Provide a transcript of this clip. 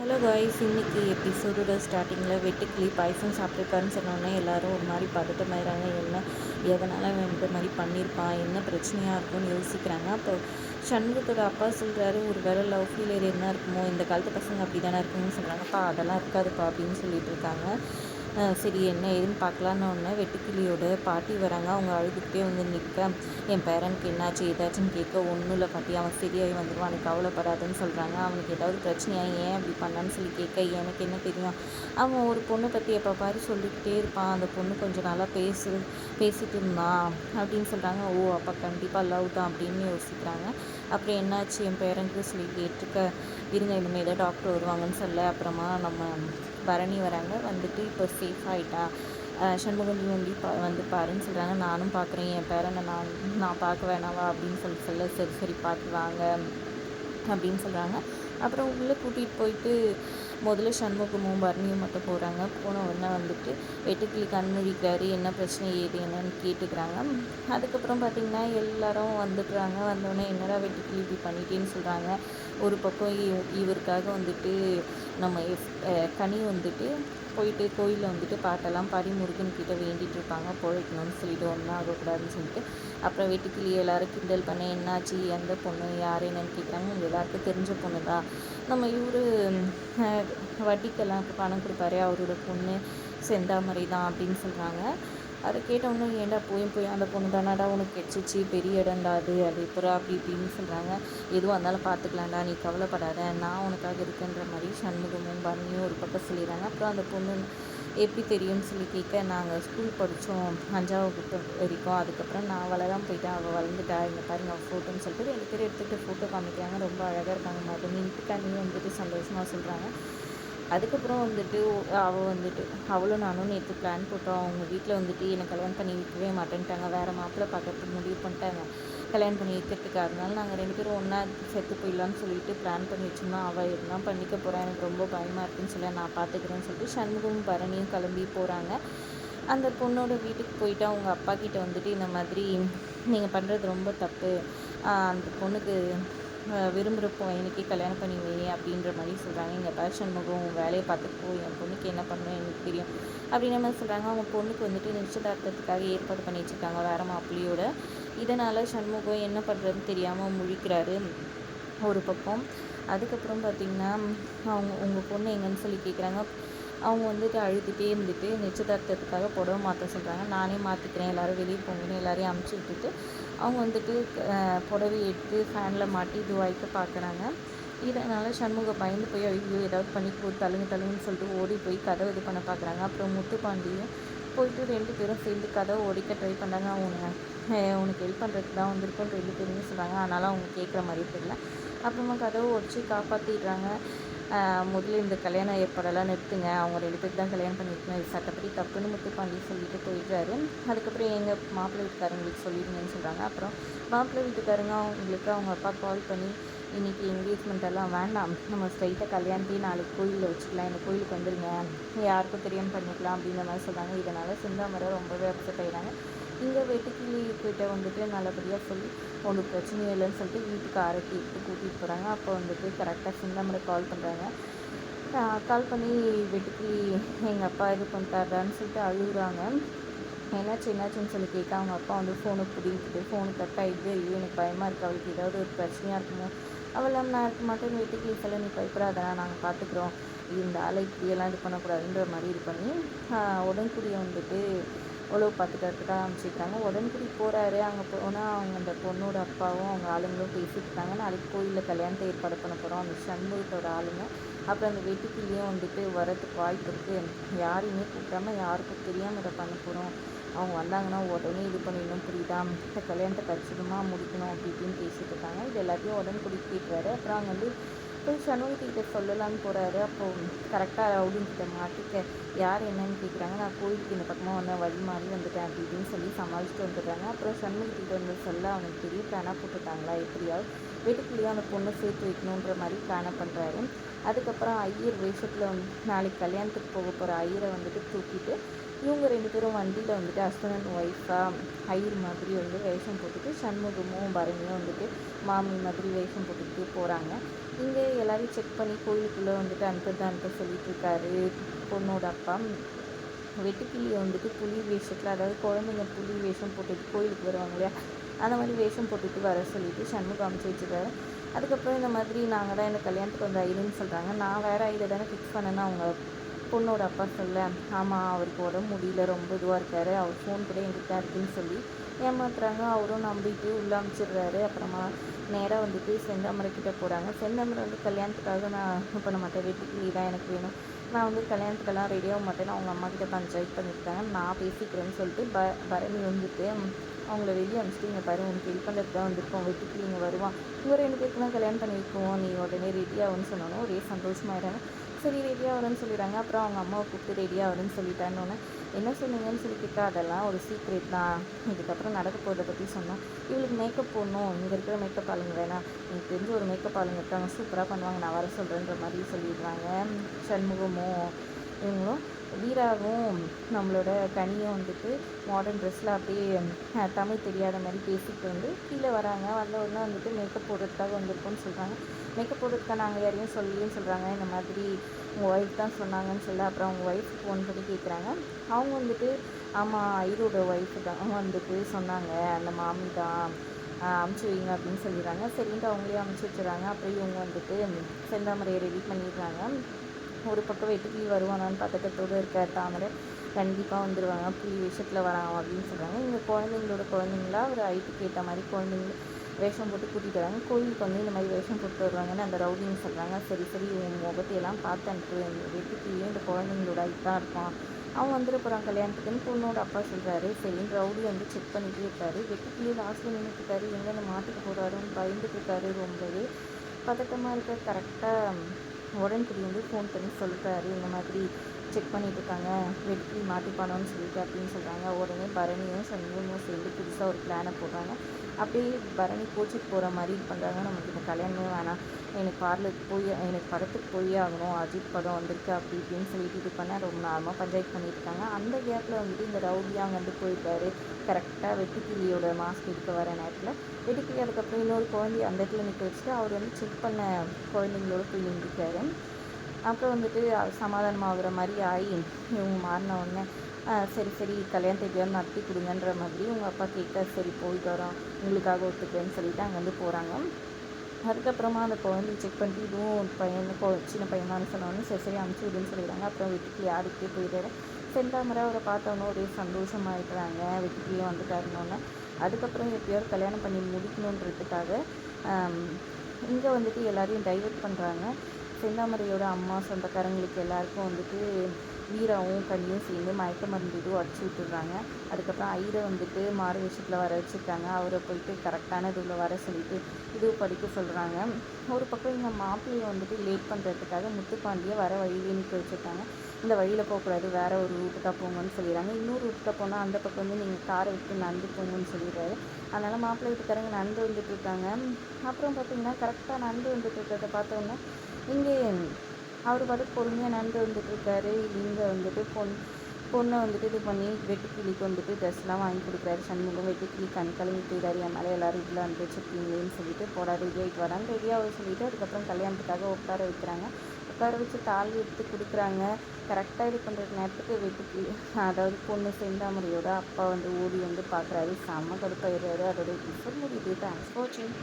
Hello guys இன்றைக்கி எபிசோடோட ஸ்டார்டிங்கில் வெட்டுக்கிளி பாய்சன் சாப்பிட்ருக்காருன்னு சொன்னோன்னே எல்லாரும் ஒரு மாதிரி பதட்டமாயிறாங்க என்ன எதனால் அவன் இந்த மாதிரி பண்ணியிருப்பான் என்ன பிரச்சனையாக இருக்கும்னு யோசிக்கிறாங்க. அப்போ சண்முகத்தோட அப்பா சொல்கிறாரு ஒரு வேளை லவ் ஃபீலியர் என்ன இருக்குமோ? இந்த காலத்து பசங்க அப்படி தானே இருக்குன்னு சொல்கிறாங்கப்பா அதெல்லாம் இருக்காதுப்பா அப்படின்னு சொல்லிட்டு இருக்காங்க. சரி என்ன ஏதுன்னு பார்க்கலான்னு ஒன்று வெட்டுக்கிளியோட பாட்டி வராங்க. அவங்க அழுதுகிட்டே வந்து நிற்க என் பேரனுக்கு என்னாச்சு ஏதாச்சுன்னு கேட்க ஒன்றும் இல்லை பாட்டி. அவன் சரியாகி வந்துடுவான் அவனுக்கு கவலைப்படாதுன்னு சொல்கிறாங்க அவனுக்கு ஏதாவது பிரச்சனையாக ஏன் அப்படி பண்ணான்னு சொல்லி கேட்க எனக்கு என்ன தெரியும்? அவன் ஒரு பொண்ணை பற்றி எப்போ பாரு சொல்லிக்கிட்டே இருப்பான். அந்த பொண்ணு கொஞ்சம் நல்லா பேசு பேசிட்டு இருந்தான் அப்படின்னு சொல்கிறாங்க ஓ அப்போ கண்டிப்பாக லவ் தான் அப்படின்னு யோசிக்கிறாங்க. அப்புறம் என்னாச்சு? என் பேரண்ட்டு சொல்லி கேட்டுக்க இருங்க இனிமேல் தான் டாக்டர் வருவாங்கன்னு சொல்ல. அப்புறமா நம்ம பரணி வராங்க. வந்துட்டு இப்போ சேஃப் ஆகிட்டா சண்முகம் வந்து பா வந்து பாருன்னு சொல்கிறாங்க நானும் பார்க்குறேன் என் பேரனை நான் நான் பார்க்க வேணாவா? அப்படின்னு சொல்லி சொல்ல சரி சரி பார்த்து வாங்க அப்படின்னு சொல்கிறாங்க அப்புறம் உள்ளே கூட்டிகிட்டு போயிட்டு முதல்ல சண்முகமும் பரணியும் மட்டும் போகிறாங்க போன உடனே வந்துட்டு வெட்டுக்கிளி கண்மூடிக்கிறாரு என்ன பிரச்சனை ஏது என்னன்னு கேட்டுக்கிறாங்க. அதுக்கப்புறம் பார்த்திங்கன்னா எல்லாரும் வந்துடுறாங்க. வந்தோடனே என்னடா வெட்டுக்கிளி இப்படி பண்ணிட்டேன்னு சொல்கிறாங்க ஒரு பக்கம் இவருக்காக வந்துட்டு நம்ம எஃப் கனி வந்துட்டு போயிட்டு கோயிலில் வந்துட்டு பாட்டெல்லாம் பாடி முருகன் வேண்டிகிட்டு இருப்பாங்க. பிழைக்கணும்னு சொல்லிட்டு ஒன்றா ஆகக்கூடாதுன்னு சொல்லிட்டு. அப்புறம் வீட்டுக்குள்ளே எல்லோரும் கிண்டல் பண்ண என்னாச்சு? எந்த பொண்ணு? யார்? என்னன்னு கேட்குறாங்க எல்லாருக்கும் தெரிஞ்ச பொண்ணு தான் நம்ம இவர் வட்டிக்கெல்லாம் பணம் கொடுப்பாரு. அவரோட பொண்ணு செந்தாமரை தான் அப்படின்னு சொல்கிறாங்க அதை கேட்டவொன்னே ஏன்டா போயும் போய் அந்த பொண்ணு தானாடா உனக்கு கிடச்சிச்சு பெரிய இடம்டா அது அது இப்போ அப்படி இப்படின்னு சொல்கிறாங்க எதுவும் இருந்தாலும் பார்த்துக்கலாம்டா நீ கவலைப்படாத நான் உனக்காக இருக்குன்ற மாதிரி சண்முகமும் பரணியும் ஒரு பக்கம் சொல்லிடுறாங்க. அப்புறம் அந்த பொண்ணு எப்படி தெரியும்னு சொல்லி கேட்க நாங்கள் ஸ்கூல் படித்தோம் அஞ்சாவது வரைக்கும். அதுக்கப்புறம் நான் வளராமல் போயிட்டேன். அவள் வளர்ந்துட்டா. இங்கே பாருங்க அவள் ஃபோட்டோன்னு சொல்லிட்டு ரெண்டு பேரும் எடுத்துகிட்டு ஃபோட்டோ காமிக்கிறாங்க. ரொம்ப அழகாக இருக்காங்க மாதிரி நின்றுட்டு வந்துட்டு சந்தோஷமாக சொல்கிறாங்க அதுக்கப்புறம் வந்துட்டு அவள் வந்துட்டு அவளும் நானும் நேற்று பிளான் போட்டோம். அவங்க வீட்டில் வந்துட்டு என்னை கல்யாணம் பண்ணி வைக்கவே மாட்டேன்ட்டாங்க. வேறு மாப்பிள்ளை பார்க்கறதுக்கு முடிவு பண்ணிட்டாங்க. கல்யாணம் பண்ணி வைக்கிறதுக்கு. அதனால நாங்கள் ரெண்டு பேரும் ஒன்றா செத்து போயிடலான்னு சொல்லிட்டு பிளான் பண்ணி வச்சோம்னா அவள் என்ன பண்ணிக்க போகிறான் எனக்கு ரொம்ப பயமாக இருக்குன்னு சொல்லி நான் பார்த்துக்கிறேன்னு சொல்லிட்டு சண்முகம் பரணியும் கிளம்பி போகிறாங்க அந்த பொண்ணோட வீட்டுக்கு போயிட்டு அவங்க அப்பா கிட்ட வந்துட்டு இந்த மாதிரி நீங்கள் பண்ணுறது ரொம்ப தப்பு. அந்த பொண்ணுக்கு விரும்புகிறப்போ பையனுக்கே கல்யாணம் பண்ணி வை அப்படின்ற மாதிரி சொல்கிறாங்க எங்கள் பேஷன் முகம் வேலையை பார்த்துக்கோ போய் என் பொண்ணுக்கு என்ன பண்ணணும் எனக்கு தெரியும் அப்படின்ற மாதிரி சொல்கிறாங்க அவங்க பொண்ணுக்கு வந்துட்டு நிச்சயதார்த்தத்துக்காக ஏற்பாடு பண்ணி வச்சுருக்காங்க வேறு மாப்பிள்ளையோட. இதனால் சண்முகம் என்ன பண்ணுறதுன்னு தெரியாமல் முழிக்கிறாரு ஒரு பக்கம். அதுக்கப்புறம் பார்த்திங்கன்னா அவங்க உங்கள் பொண்ணு எங்கன்னு சொல்லி கேட்குறாங்க அவங்க வந்துட்டு அழுதுகிட்டே இருந்துட்டு நிச்சயதார்த்தத்துக்காக புடவை மாற்ற சொல்கிறாங்க நானே மாற்றிக்கிறேன் எல்லோரும் வெளியே போங்கன்னு எல்லாரையும் அமுச்சு விட்டுட்டு அவங்க வந்துட்டு புடவை எடுத்து ஃபேனில் மாட்டி இதுவாய்க்க பார்க்குறாங்க இதனால் சண்முக பயந்து போய் ஐயோ ஏதாவது பண்ணி போய் தழுங்கு தழுங்குன்னு சொல்லிட்டு ஓடி போய் கதவை இது பண்ண பார்க்குறாங்க அப்புறம் முத்துப்பாண்டியும் போயிட்டு ரெண்டு பேரும் சேர்ந்து கதவை ஓடிக்க ட்ரை பண்ணாங்க அவங்க உனக்கு ஹெல்ப் பண்ணுறதுக்கு தான் வந்திருக்கோம் ரெண்டு பேருமே சொல்கிறாங்க அதனால் அவங்க கேட்குற மாதிரி தெரியல. அப்புறமா கதவை ஒடிச்சு காப்பாற்றிடுறாங்க முதல்ல இந்த கல்யாணம் ஏற்பாடெல்லாம் நிறுத்துங்க. அவங்க ரெண்டு பேருக்கு தான் கல்யாணம் பண்ணியிருக்கணும். இது சட்டப்படி தப்புன்னு முத்துப்பாண்டி சொல்லிட்டு போயிடுறாரு. அதுக்கப்புறம் எங்கள் மாப்பிள்ளை வீட்டுக்காரங்களுக்கு சொல்லிடுங்கன்னு சொல்கிறாங்க அப்புறம் மாப்பிள்ளை வீட்டுக்காரங்க அவங்களுக்கு அவங்க அப்பா கால் பண்ணி இன்றைக்கி என்கேஜ்மெண்ட் எல்லாம் வேண்டாம். நம்ம ஸ்ட்ரைட்டாக கல்யாணத்தையும் நாளைக்கு கோயிலில் வச்சுக்கலாம். இந்த கோயிலுக்கு வந்துடுங்க யாருக்கும் தெரியாமல் பண்ணிக்கலாம் அப்படின்ற மாதிரி சொல்கிறாங்க இதனால் சிந்தாமரை ரொம்பவே அப்செட் ஆகிடுறாங்க இங்கே வெட்டுக்கிளி கிட்ட வந்துட்டு நல்லபடியாக சொல்லி ஒன்றும் பிரச்சனையும் இல்லைன்னு சொல்லிட்டு வீட்டுக்கு ஆரத்தி எடுத்து கூட்டிகிட்டு போகிறாங்க அப்போ வந்துட்டு கரெக்டாக சிந்தாமரை கால் பண்ணுறாங்க கால் பண்ணி வெட்டுக்கிளி எங்கள் அப்பா இது பண்ணிட்டாருடான்னு சொல்லிட்டு அழுகுறாங்க. என்னாச்சு என்னாச்சுன்னு சொல்லி கேட்க அவங்க அப்பா வந்து ஃபோனை பிடிங்கிட்டு ஃபோனு கட் ஆகிடுது ஐயோ எனக்கு பயமாக இருக்குது அவளுக்கு ஏதாவது ஒரு பிரச்சனையாக இருக்குமோ? அவள் நான் இருக்க மாட்டேன். வீட்டுக்கு சொல்ல நீ பயப்படாதா. நாங்கள் பார்த்துக்குறோம் இந்த ஆளை இப்படியெல்லாம் இது பண்ணக்கூடாதுன்ற மாதிரி இது பண்ணி உடன்குடியை வந்துட்டு உழவு பார்த்துக்கிறதுக்கு தான் அனுப்பிச்சிருக்காங்க. உடன்குடி போகிறாரு அங்கே போனால் அவங்க அந்த பொண்ணோட அப்பாவும் அவங்க ஆளுங்களும் பேசிக்கிட்டாங்க. இருக்காங்க நாளைக்கு கோயிலில் கல்யாணத்தை ஏற்பாடு பண்ண போகிறோம் அந்த சண்முகத்தோட ஆளுங்க. அப்புறம் அந்த வீட்டுக்குள்ளேயும் வந்துட்டு வரதுக்கு வாய்ப்பு இருக்குது யாரையுமே கூப்பிடாம யாருக்கும் தெரியாமல் இதை பண்ண போகிறோம் அவங்க வந்தாங்கன்னா உடனே இது பண்ணிடணும் புரியுதா? இந்த கல்யாணத்தை கச்சிதமாக முடிக்கணும் அப்படி இப்படின்னு பேசிட்டு இருக்காங்க. இது எல்லாத்தையும் உடன்குடி கேட்குறாரு அப்புறம் அங்கே வந்து போய் சண்முகத்துக்கிட்ட சொல்லலான்னு போகிறாரு அப்போது கரெக்டாக ரவுடிங்கிட்ட மாட்டிக்க யார் என்னன்னு கேட்குறாங்க நான் கோயிலுக்கு இந்த பக்கமாக வந்து வழி மாறி வந்துட்டேன் அப்படி இப்படின்னு சொல்லி சமாளிச்சுட்டு வந்துடுறாங்க. அப்புறம் சண்முகத்துக்கிட்ட வந்து சொல்ல அவனுக்கு பெரிய பிளானாக போட்டுட்டாங்களா? எப்படியாவது வீட்டுக்குள்ளேயே அந்த பொண்ணை சேர்த்து வைக்கணுன்ற மாதிரி பிளானை பண்ணுறாரு அதுக்கப்புறம் ஐயர் வேஷத்தில் நாளைக்கு கல்யாணத்துக்கு போக போகிற ஐயரை வந்துட்டு தூக்கிட்டு இவங்க ரெண்டு பேரும் வண்டியில் வந்துட்டு ஹஸ்பண்ட் அண்ட் ஒய்ஃபாக ஐயர் மாதிரி வந்து வேஷம் போட்டுட்டு சண்முகமும் பரணியும் வந்துட்டு மாமி மாதிரி வேஷம் போட்டுக்கிட்டு போகிறாங்க இங்கே எல்லோரையும் செக் பண்ணி கோயிலுக்குள்ளே வந்துட்டு அனுப்புறது அனுப்ப சொல்லிட்டு இருக்காரு. பொண்ணோட அப்பா. வெட்டுக்கிளியை வந்துட்டு புலி வேஷத்தில் அதாவது குழந்தைங்க புலி வேஷம் போட்டுட்டு கோயிலுக்கு வருவாங்க இல்லையா? அந்த மாதிரி வேஷம் போட்டுட்டு வர சொல்லிட்டு சண்முகம் அமைச்சு வச்சுருக்காரு. அதுக்கப்புறம் இந்த மாதிரி நாங்கள் தான் எனக்கு கல்யாணத்துக்கு வந்து ஐடின்னு சொல்கிறாங்க நான் வேறு ஐடியை தானே ஃபிக்ஸ் பண்ணேன்னு அவங்க பொண்ணோட அப்பா சொல்ல ஆமாம் அவருக்கு உடம்பு முடியல ரொம்ப இதுவாக இருக்கார். அவர் ஃபோன் கூட எங்கிட்ட இருக்குன்னு சொல்லி ஏமாத்துறாங்க. அவரும் நம்பிட்டு உள்ளே அனுப்பிச்சிடுறாரு. அப்புறமா நேராக வந்துட்டு செந்தாமரைக்கிட்ட போகிறாங்க செந்தாமரை வந்து கல்யாணத்துக்காக நான் இது பண்ண மாட்டேன். நீ தான் எனக்கு வேணும். நான் வந்து கல்யாணத்துக்கெல்லாம் ரெடியாக மாட்டேன்னு அவங்க அம்மா கிட்ட பஞ்சாயத்து பண்ணியிருக்காங்க. நான் பேசிக்கிறேன்னு சொல்லிட்டு ப பரணி வந்துட்டு அவங்கள வெளியே அனுப்பிச்சிட்டு இங்கே பாரு உனக்கு ஹெல்ப் பண்ணுறதுக்கு தான் வந்திருக்கோம். வீட்டுக்கு இங்கே வருவான். இவர் ரெண்டு பேருக்குலாம் கல்யாணம் பண்ணி வைக்குவோம் நீ உடனே ரெடியாகும்னு சொன்னாலும் ஒரே சந்தோஷமாயிடுறாங்க. சரி ரெடியாக வரும்னு சொல்லிடுறாங்க. அப்புறம் அவங்க அம்மாவை கூப்பிட்டு ரெடியாக வரும்னு சொல்லிட்டான்னு என்ன சொன்னீங்கன்னு சொல்லி கேட்டால் அதெல்லாம் ஒரு சீக்ரெட் தான். இதுக்கப்புறம் நடக்க போகிறத பற்றி சொன்னோம். இவளுக்கு மேக்கப் போடணும். இங்கே இருக்கிற மேக்கப் ஆளுங்க வேணாம். எனக்கு தெரிஞ்ச ஒரு மேக்கப் ஆளுங்க இருக்காங்க. சூப்பராக பண்ணுவாங்க. நான் வர சொல்கிறேன்ற மாதிரி சொல்லிடுறாங்க. சண்முகமும் இவங்களும் வீராவும் நம்மளோட கனியும் வந்துட்டு மாடர்ன் ட்ரெஸ்ஸில் அப்படியே தமிழ் தெரியாத மாதிரி பேசிட்டு வந்து கீழே வராங்க. வந்த உடனே வந்துட்டு மேக்கப் போடுறதுக்காக வந்திருக்கோம்னு சொல்கிறாங்க மேக்கப் போடுறதுக்காக நாங்கள் யாரையும் சொல்லியும் சொல்கிறாங்க இந்த மாதிரி உங்கள் ஒய்ஃப் தான் சொன்னாங்கன்னு சொல்ல அப்புறம் அவங்க ஒய்ஃப் ஃபோன் பண்ணி கேட்குறாங்க அவங்க வந்துட்டு ஆமாம் ஐரோட ஒய்ஃப் தான் வந்துட்டு சொன்னாங்க. அந்த மாமி தான் அமுச்சு வைங்க அப்படின்னு சொல்லிடுறாங்க. சரின்ட்டு அவங்களே அமுச்சு வச்சுறாங்க அப்புறம் இவங்க வந்துட்டு செந்தாமரையை ரெடி பண்ணிடுறாங்க. ஒரு பக்கம் வெட்டுக்கிளி வருவானான்னு பதட்டத்தோடு இருக்கார் தாமரை கண்டிப்பாக வந்துடுவாங்க புலி விஷயத்தில் வராங்க அப்படின்னு சொல்கிறாங்க இங்கே குழந்தைங்களோட குழந்தைங்களா ஒரு ஐட்டுக்கு ஏற்ற மாதிரி குழந்தைங்க வேஷம் போட்டு கூட்டிகிட்டு வராங்க. கோயிலுக்கு வந்து இந்த மாதிரி வேஷம் போட்டு வருவாங்கன்னு அந்த ரவுடின்னு சொல்கிறாங்க சரி சரி உன் முகத்தையெல்லாம் பார்த்து அனுப்பு வெட்டுக்கிளியும் இந்த குழந்தைங்களோட ஐட்டாக இருப்பான்? அவன் வந்துட போகிறான் கல்யாணத்துக்குன்னு பொண்ணோட அப்பா சொல்கிறாரு சரின்னு ரவுடி வந்து செக் பண்ணிகிட்டே இருக்காரு. வெட்டுக்கிளியே லாஸ்ட்டில் நின்றுட்டுருக்காரு எங்கே அந்த மாட்டுக்கு போகிறாருன்னு பயந்துட்டு இருக்காரு. ரொம்பவே பதட்டமாக இருக்க கரெக்டாக உடன்குடி வந்து ஃபோன் பண்ணி சொல்கிறாரு இந்த மாதிரி செக் பண்ணிட்டு இருக்காங்க. வெற்றி மாட்டிப்பானோன்னு சொல்லிட்டு அப்படின்னு சொல்கிறாங்க உடனே பரணியும் சண்முகமும் சேர்ந்து புதுசாக ஒரு பிளானை போடுறாங்க. அப்படியே பரணி கோச்சிக்கு போகிற மாதிரி இது பண்ணுறாங்க நமக்கு இந்த கல்யாணமே வேணாம். எனக்கு பார்லருக்கு போய் எனக்கு படத்துக்கு போய் ஆகணும். அஜித் படம் வந்திருக்கு அப்படி இப்படின்னு சொல்லிட்டு இது பண்ண ரொம்ப நார்மலாக பஞ்சாயத்து பண்ணியிருக்காங்க. அந்த கேப்பில் வந்துட்டு இந்த ரவுடியாக அங்கே வந்து போயிருக்காரு கரெக்டாக வெட்டுக்கிளியோட மாஸ்க் எடுக்க வர நேரத்தில் வெட்டுக்கிளி அதுக்கப்புறம் இன்னொரு குழந்தைய அந்த இடத்துல நிற்க வச்சுட்டு அவர் வந்து செக் பண்ண குழந்தைங்களோட போய் நின்றுக்காரு அப்புறம் வந்துட்டு சமாதானம் ஆகுற மாதிரி ஆகி இவங்க மாறின உடனே சரி சரி கல்யாணத்தை எப்படியாவது நடத்தி கொடுங்கன்ற மாதிரி உங்கள் அப்பா கேட்க சரி போயிட்டு வரோம். உங்களுக்காக ஒத்துக்கிறேன்னு சொல்லிட்டு அங்கேருந்து போகிறாங்க அதுக்கப்புறமா அந்த குழந்தைய செக் பண்ணிட்டு இதுவும் பையன் சின்ன பையனான்னு சொன்னோன்னு சரி சரி அனுப்பிச்சி விடுன்னு சொல்லிடுறாங்க. அப்புறம் வீட்டுக்கு யாருக்கே போயிட்டாரு செந்தாமரை அவரை பார்த்தோன்னே ஒரே சந்தோஷமாயிடுறாங்க. வீட்டுக்கே வந்துட்டாருனோன்னே அதுக்கப்புறம் எப்படியாவது கல்யாணம் பண்ணி முடிக்கணுன்றதுக்காக இங்கே வந்துட்டு எல்லாரையும் டைவெர்ட் பண்ணுறாங்க செந்தாமரையோட அம்மா சொந்தக்காரங்களுக்கு எல்லாருக்கும் வந்துட்டு வீராவும் கண்ணியும் சேர்ந்து மயக்க மருந்து இதுவும் அடிச்சு விட்டுடுறாங்க. அதுக்கப்புறம் ஐரை வந்துட்டு மாறு விஷயத்தில் வர வச்சுருக்காங்க. அவரை போயிட்டு கரெக்டான இதில் வர சொல்லிட்டு இது படிக்க சொல்கிறாங்க ஒரு பக்கம் இந்த மாப்பிள்ளையை வந்துட்டு லேட் பண்ணுறதுக்காக முத்துப்பாண்டியை வர வழியிலே நிற்க வச்சுருக்காங்க. இந்த வழியில் போகக்கூடாது வேறு ஒரு ரூட்டுக்காக போங்கன்னு சொல்லிடுறாங்க. இன்னொரு ரூட்டுக்காக போனால் அந்த பக்கம் வந்து நீங்கள் காரை விட்டு நடந்து போங்கன்னு சொல்லிடுறாரு. அதனால் மாப்பிள்ளை வீட்டுக்காரங்க நடந்து வந்துட்டு இருக்காங்க. அப்புறம் பார்த்தீங்கன்னா கரெக்டாக நடந்து வந்துட்டு இருக்கிறத பார்த்தோன்னே இங்கே அவர் பாட்டு பொறுமையாக நடந்து வந்துட்டுருக்காரு இங்கே வந்துட்டு பொன் பொண்ணை வந்துட்டு இது பண்ணி வெட்டுக்கிளிக்கு வந்துட்டு ட்ரெஸ்லாம் வாங்கி கொடுக்குறாரு. சண்முகம் வெட்டுக்கிளி கண் கலங்கி போயிடாரு என் மேலே எல்லோரும் இதில் வந்து வச்சுருக்கீங்களேன்னு சொல்லிட்டு போடா ரெடி ஆகிட்டு வராங்க ரெடியாக சொல்லிவிட்டு அதுக்கப்புறம் கல்யாணத்துக்காக உட்கார வைக்கிறாங்க. உட்கார வச்சு தாலி எடுத்து கொடுக்குறாங்க. கரெக்டாக இது பண்ணுற நேரத்துக்கு வெட்டுக்கு அதாவது பொண்ணு செந்தாமரையோட அப்பா வந்து ஓடி வந்து பார்க்குறாரு செம்ம கடுப்பாயிடுறாரு. அதோட எபிசோட் முடியுது. தேங்க்ஸ் வாட்சிங்